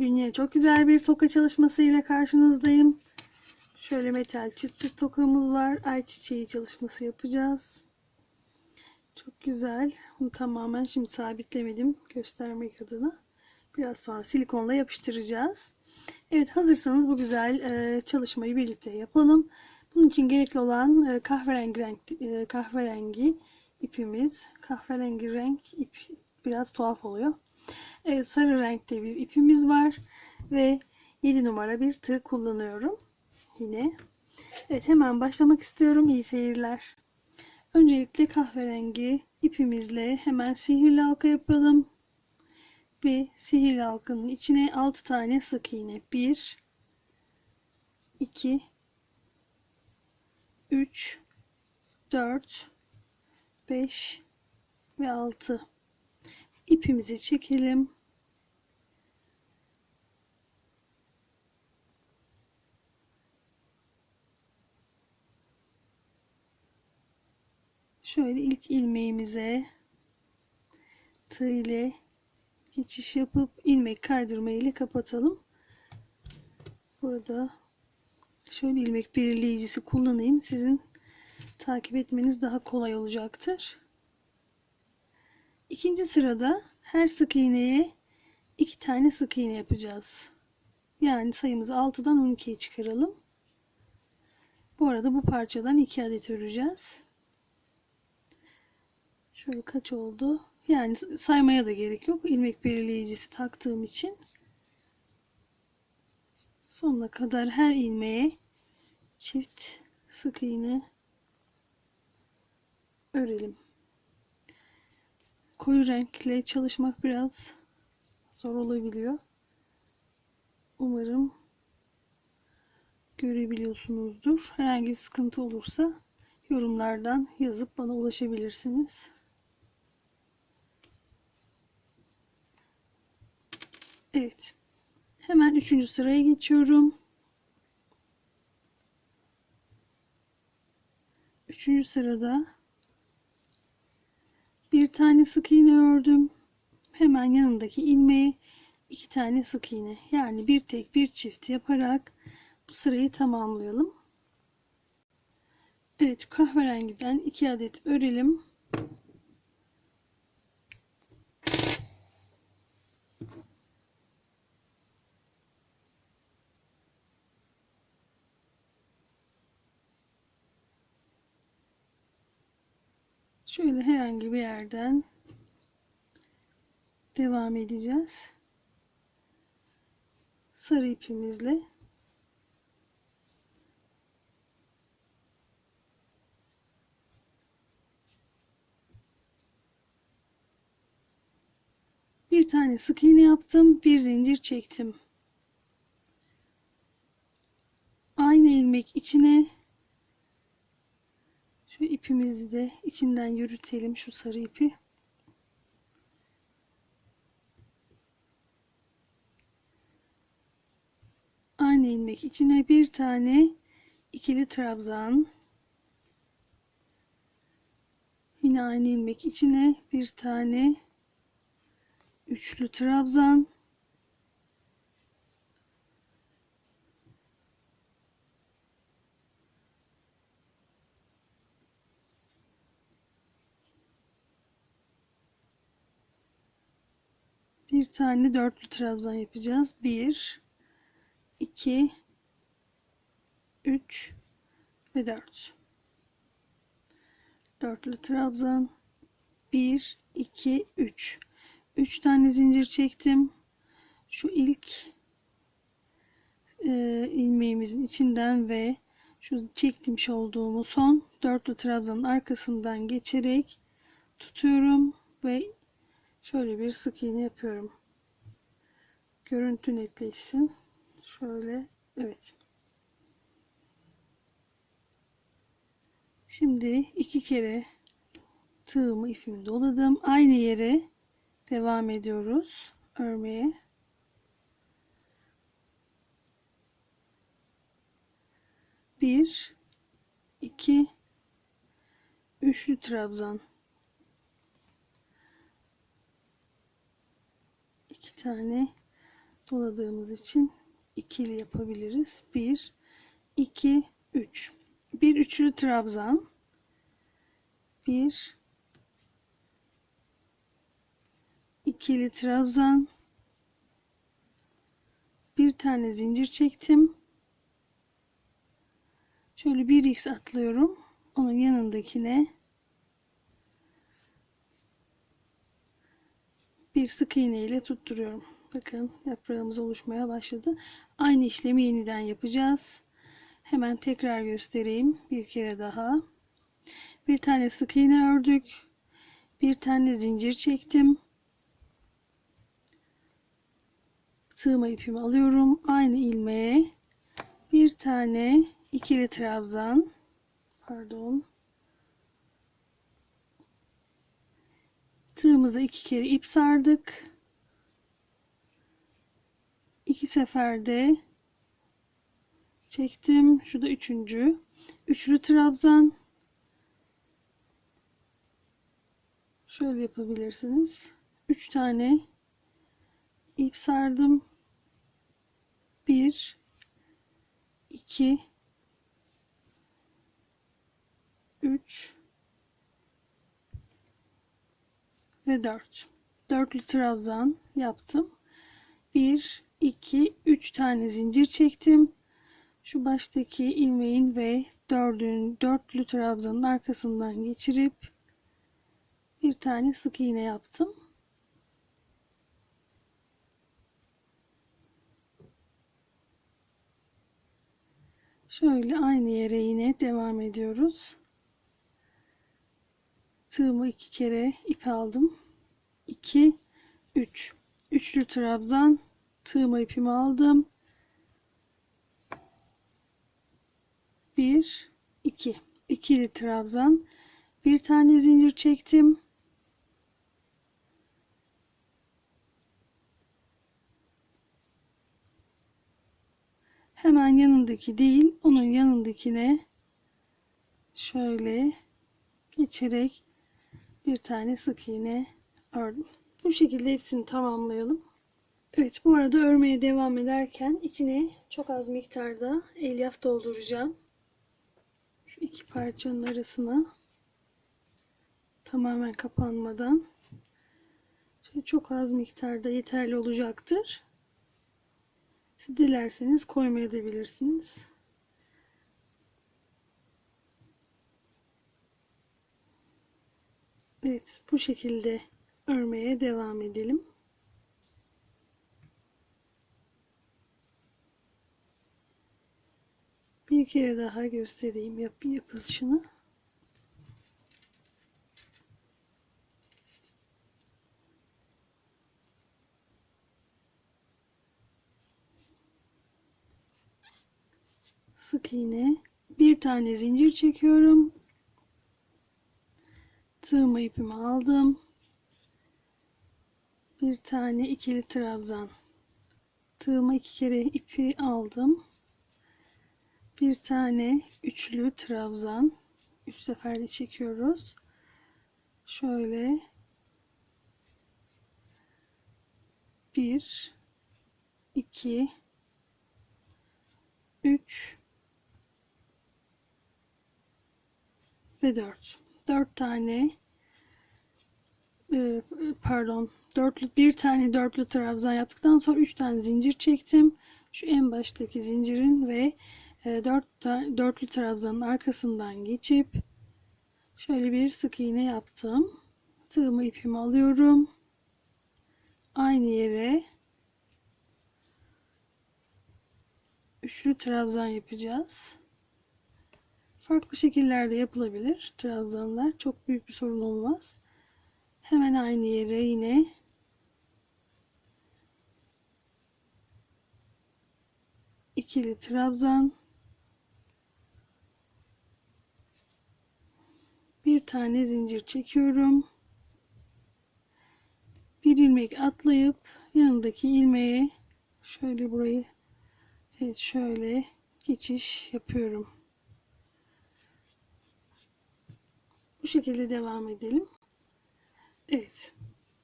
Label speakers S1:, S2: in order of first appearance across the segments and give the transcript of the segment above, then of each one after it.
S1: Bugün yine çok güzel bir toka çalışmasıyla karşınızdayım. Şöyle metal çıt çıt tokamız var. Ayçiçeği çalışması yapacağız. Çok güzel. Bunu tamamen şimdi sabitlemedim göstermek adına. Biraz sonra silikonla yapıştıracağız. Evet hazırsanız bu güzel e, çalışmayı birlikte yapalım. Bunun için gerekli olan e, kahverengi renk e, kahverengi ipimiz. Kahverengi renk ip biraz tuhaf oluyor. Evet, sarı renkte bir ipimiz var ve 7 numara bir tığ kullanıyorum. Yine. Evet hemen başlamak istiyorum. İyi seyirler. Öncelikle kahverengi ipimizle hemen sihirli halka yapalım. Ve sihirli halkanın içine 6 tane sık iğne. 1 2 3 4 5 ve 6 ipimizi çekelim. Şöyle ilk ilmeğimize tığ ile geçiş yapıp ilmek kaydırma ile kapatalım. Burada şöyle ilmek belirleyicisi kullanayım. Sizin takip etmeniz daha kolay olacaktır. İkinci sırada her sık iğneye iki tane sık iğne yapacağız. Yani sayımızı 6'dan 12'ye çıkaralım. Bu arada bu parçadan 2 adet öreceğiz. Şöyle kaç oldu? Yani saymaya da gerek yok. İlmek belirleyicisi taktığım için sonuna kadar her ilmeğe çift sık iğne örelim. Koyu renkle çalışmak biraz zor olabiliyor. Umarım görebiliyorsunuzdur. Herhangi bir sıkıntı olursa yorumlardan yazıp bana ulaşabilirsiniz. Evet. Hemen üçüncü sıraya geçiyorum. Üçüncü sırada bir tane sık iğne ördüm. Hemen yanındaki ilmeğe iki tane sık iğne yani bir tek bir çift yaparak bu sırayı tamamlayalım. Evet kahverengiden iki adet örelim. Şöyle herhangi bir yerden devam edeceğiz. Sarı ipimizle bir tane sık iğne yaptım, bir zincir çektim. Aynı ilmek içine şu ipimizi de içinden yürütelim şu sarı ipi. Aynı ilmek içine bir tane ikili trabzan. Yine aynı ilmek içine bir tane üçlü trabzan. Bir tane dörtlü trabzan yapacağız. 1 2 3 ve 4 dörtlü trabzan. 1 2 3 3 tane zincir çektim. Şu ilk e, ilmeğimizin içinden ve şu çekmiş olduğumuz son dörtlü trabzanın arkasından geçerek tutuyorum ve şöyle bir sık iğne yapıyorum. Görüntü netleşsin. Şöyle evet. Şimdi iki kere tığımı ipimi doladım. Aynı yere devam ediyoruz örmeye. Bir, iki, üçlü trabzan. İki tane doladığımız için ikili yapabiliriz. 1 2 3 bir üçlü trabzan. 1 ikili trabzan. Bir tane zincir çektim. Şöyle bir x atlıyorum. Onun yanındakine bir sık iğne ile tutturuyorum. Bakın yaprağımız oluşmaya başladı. Aynı işlemi yeniden yapacağız. Hemen tekrar göstereyim. Bir kere daha. Bir tane sık iğne ördük. Bir tane zincir çektim. Sığma ipimi alıyorum. Aynı ilmeğe bir tane ikili trabzan pardon tığımıza iki kere ip sardık. iki seferde çektim. Şu da üçüncü. Üçlü trabzan. Şöyle yapabilirsiniz. Üç tane ip sardım. 1 2 3 ve 4 dörtlü trabzan yaptım. 1 2 3 tane zincir çektim. Şu baştaki ilmeğin ve dördün dörtlü trabzanın arkasından geçirip bir tane sık iğne yaptım. Şöyle aynı yere yine devam ediyoruz. Tığımı iki kere ip aldım. 2 3 üçlü trabzan tığıma ipimi aldım. 1 2 ikili trabzan bir tane zincir çektim. hemen yanındaki değil onun yanındakine şöyle geçerek bir tane sık iğne ördüm. Bu şekilde hepsini tamamlayalım. Evet bu arada örmeye devam ederken içine çok az miktarda elyaf dolduracağım. Şu iki parçanın arasına tamamen kapanmadan şöyle çok az miktarda yeterli olacaktır. Dilerseniz koymayabilirsiniz. Evet bu şekilde örmeye devam edelim. Bir kere daha göstereyim yap yapılışını. sık iğne bir tane zincir çekiyorum tığımı ipimi aldım. Bir tane ikili trabzan. Tığıma iki kere ipi aldım. Bir tane üçlü trabzan. Üç seferde çekiyoruz. Şöyle. Bir iki üç ve 4. 4 tane e, pardon dörtlü bir tane dörtlü trabzan yaptıktan sonra 3 tane zincir çektim. Şu en baştaki zincirin ve e, 4 dörtlü trabzanın arkasından geçip şöyle bir sık iğne yaptım. Tığımı ipimi alıyorum. Aynı yere üçlü trabzan yapacağız. Farklı şekillerde yapılabilir trabzanlar. Çok büyük bir sorun olmaz. Hemen aynı yere yine ikili trabzan bir tane zincir çekiyorum. Bir ilmek atlayıp yanındaki ilmeğe şöyle burayı evet şöyle geçiş yapıyorum. Bu şekilde devam edelim. Evet.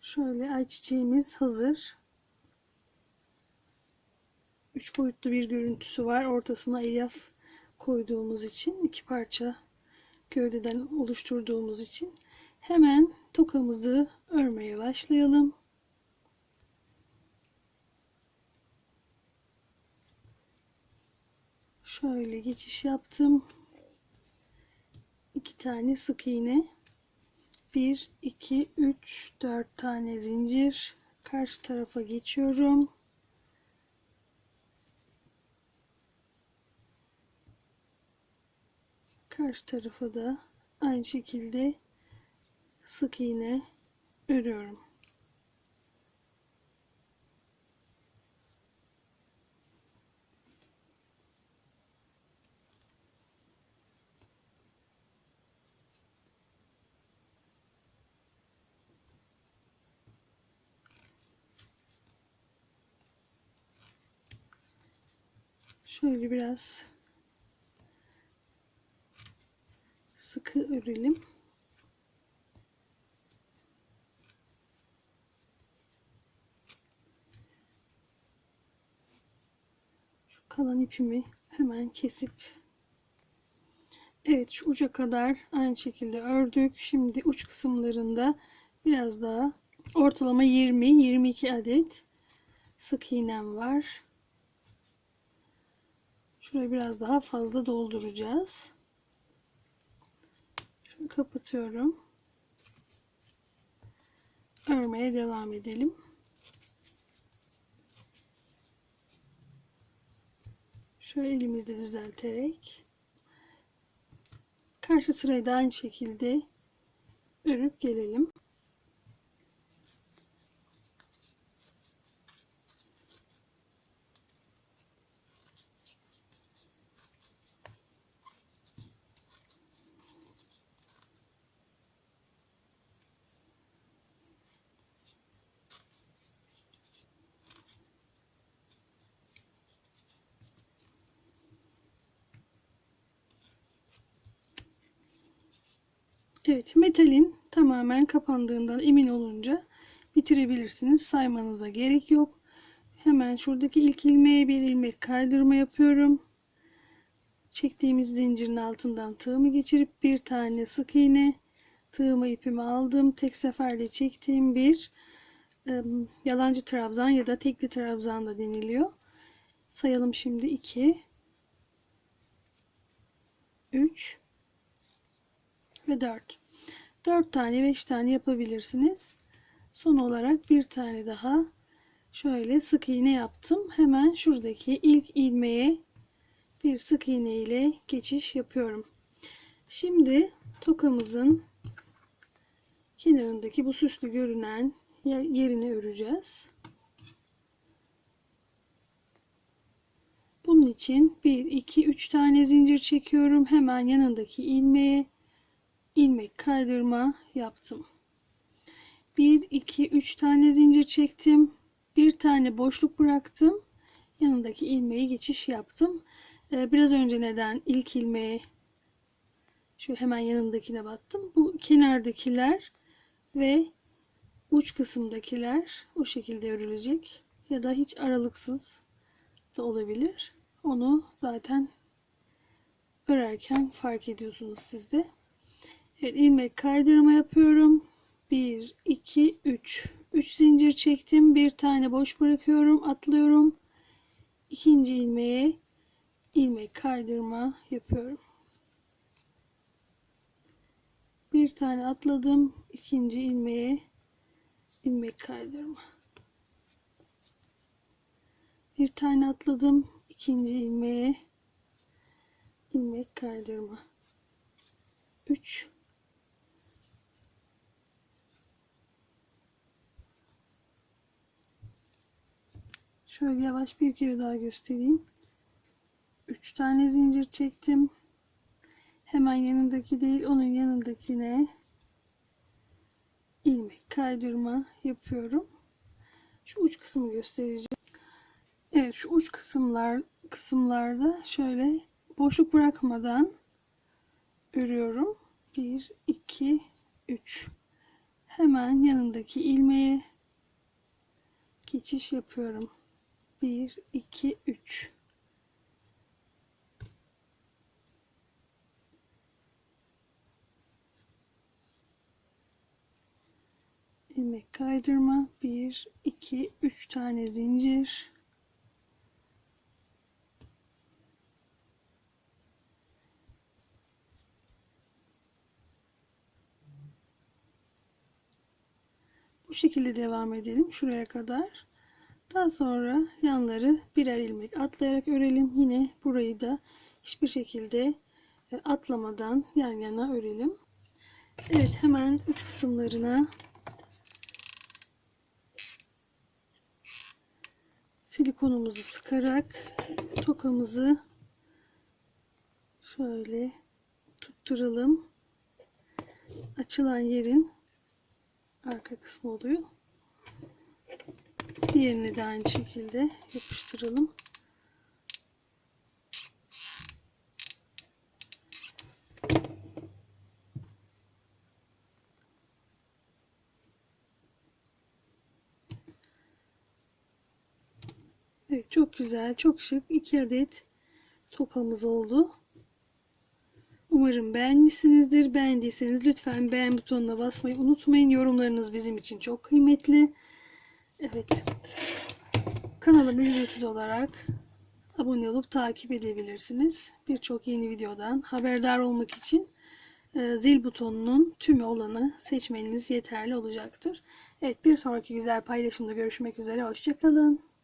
S1: Şöyle ayçiçeğimiz hazır. üç boyutlu bir görüntüsü var. Ortasına elyaf koyduğumuz için iki parça gövdeden oluşturduğumuz için hemen tokamızı örmeye başlayalım. Şöyle geçiş yaptım. İki tane sık iğne. 1, 2, 3, 4 tane zincir. Karşı tarafa geçiyorum. Karşı tarafa da aynı şekilde sık iğne örüyorum. Şöyle biraz sıkı örelim. Şu kalan ipimi hemen kesip Evet şu uca kadar aynı şekilde ördük. Şimdi uç kısımlarında biraz daha ortalama 20-22 adet sık iğnem var. Şurayı biraz daha fazla dolduracağız. Şunu kapatıyorum. Örmeye devam edelim. Şöyle elimizde düzelterek karşı sırayı da aynı şekilde örüp gelelim. Evet, metalin tamamen kapandığından emin olunca bitirebilirsiniz. Saymanıza gerek yok. Hemen şuradaki ilk ilmeğe bir ilmek kaydırma yapıyorum. Çektiğimiz zincirin altından tığımı geçirip bir tane sık iğne tığımı ipimi aldım. Tek seferde çektiğim bir e, yalancı trabzan ya da tekli trabzan da deniliyor. Sayalım şimdi 2 3 ve 4. 4 tane 5 tane yapabilirsiniz. Son olarak bir tane daha şöyle sık iğne yaptım. Hemen şuradaki ilk ilmeğe bir sık iğne ile geçiş yapıyorum. Şimdi tokamızın kenarındaki bu süslü görünen yerini öreceğiz. Bunun için 1 2 3 tane zincir çekiyorum. Hemen yanındaki ilmeğe ilmek kaydırma yaptım. 1 2 3 tane zincir çektim. Bir tane boşluk bıraktım. Yanındaki ilmeği geçiş yaptım. Ee, biraz önce neden ilk ilmeğe şu hemen yanındakine battım. Bu kenardakiler ve uç kısımdakiler o şekilde örülecek ya da hiç aralıksız da olabilir. Onu zaten örerken fark ediyorsunuz siz de. Evet, ilmek kaydırma yapıyorum. 1 2 3 3 zincir çektim. Bir tane boş bırakıyorum. Atlıyorum. İkinci ilmeğe ilmek kaydırma yapıyorum. Bir tane atladım. ikinci ilmeğe ilmek kaydırma. Bir tane atladım. ikinci ilmeğe ilmek kaydırma. 3 Şöyle yavaş bir kere daha göstereyim. 3 tane zincir çektim. Hemen yanındaki değil onun yanındakine ilmek kaydırma yapıyorum. Şu uç kısmı göstereceğim. Evet şu uç kısımlar kısımlarda şöyle boşluk bırakmadan örüyorum. 1 2 3 hemen yanındaki ilmeğe geçiş yapıyorum. 1, 2, 3. ilmek kaydırma. 1 2 3 tane zincir. Bu şekilde devam edelim. Şuraya kadar daha sonra yanları birer ilmek atlayarak örelim yine burayı da hiçbir şekilde e, atlamadan yan yana örelim Evet hemen uç kısımlarına silikonumuzu sıkarak tokamızı şöyle tutturalım. Açılan yerin arka kısmı oluyor. Diğerini de aynı şekilde yapıştıralım. Evet çok güzel, çok şık. 2 adet tokamız oldu. Umarım beğenmişsinizdir. Beğendiyseniz lütfen beğen butonuna basmayı unutmayın. Yorumlarınız bizim için çok kıymetli. Evet. Kanalıma ücretsiz olarak abone olup takip edebilirsiniz. Birçok yeni videodan haberdar olmak için e, zil butonunun tümü olanı seçmeniz yeterli olacaktır. Evet bir sonraki güzel paylaşımda görüşmek üzere. Hoşçakalın.